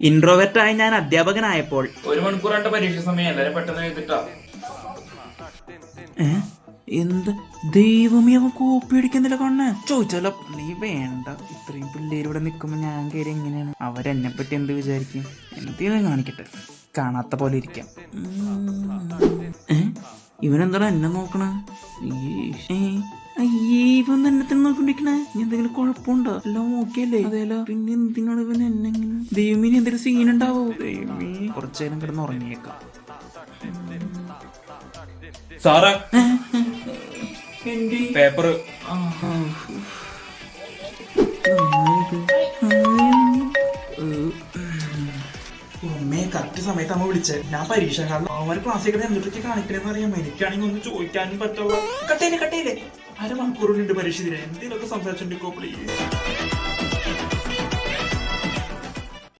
ഇൻട്രോവെർട്ടായി ഞാൻ അധ്യാപകനായപ്പോൾ ഒരു മണിക്കൂറാണ്ട് പരീക്ഷ സമയം എല്ലാരും പെട്ടെന്ന് എഴുതിട്ടാ? എന്ത്? ദൈവമേ അവൻ കോപ്പി അടിക്കുന്നില്ല കണ്ണ്. ചോദിച്ചാലോ നീ വേണ്ട. ഇത്രയും പിള്ളേര് ഇവിടെ നിൽക്കുമ്പോൾ ഞാൻ കയറി എങ്ങനെയാണ്? അവരെന്നെ പറ്റി എന്ത് വിചാരിക്കും? എന്തെങ്കിലും കാണിക്കട്ടെ? കാണാത്ത പോലെ ഇരിക്കാം. ഇവനെന്താണ് എന്നെ നോക്കണേ? തന്നെ നോക്കിണ്ടിരിക്കണേ ഇനി എന്തെങ്കിലും കുഴപ്പമുണ്ടോ? എല്ലാം ഓക്കെ അല്ലേ പിന്നെ എന്തിനാണ് ഇവൻ എന്നെങ്കിലും ദൈവമീന് എന്തെങ്കിലും സീൻ ഉണ്ടാവോ? ദൈവമേ. കുറച്ചു നേരം കിടന്ന് ഉറങ്ങിയേക്കാം. സാറേ പേപ്പർ. അമ്മേ കറക്റ്റ് സമയത്ത് അമ്മ വിളിച്ചത് ഞാൻ പരീക്ഷ കാരണം അവന്മാര് ക്ലാസ്സിൽ എന്തൊക്കെ കാണിക്കണെന്ന് അറിയാം എനിക്കാണെങ്കിൽ ഒന്ന് ചോദിക്കാനും പറ്റുള്ള കട്ടയില്ലേ കട്ടയില്ലേ അരമണിക്കൂറിനുണ്ട് പരീക്ഷ ഇതിന് എന്തെങ്കിലുമൊക്കെ സംസാരിച്ചിട്ടുണ്ടോ പ്ലീസ്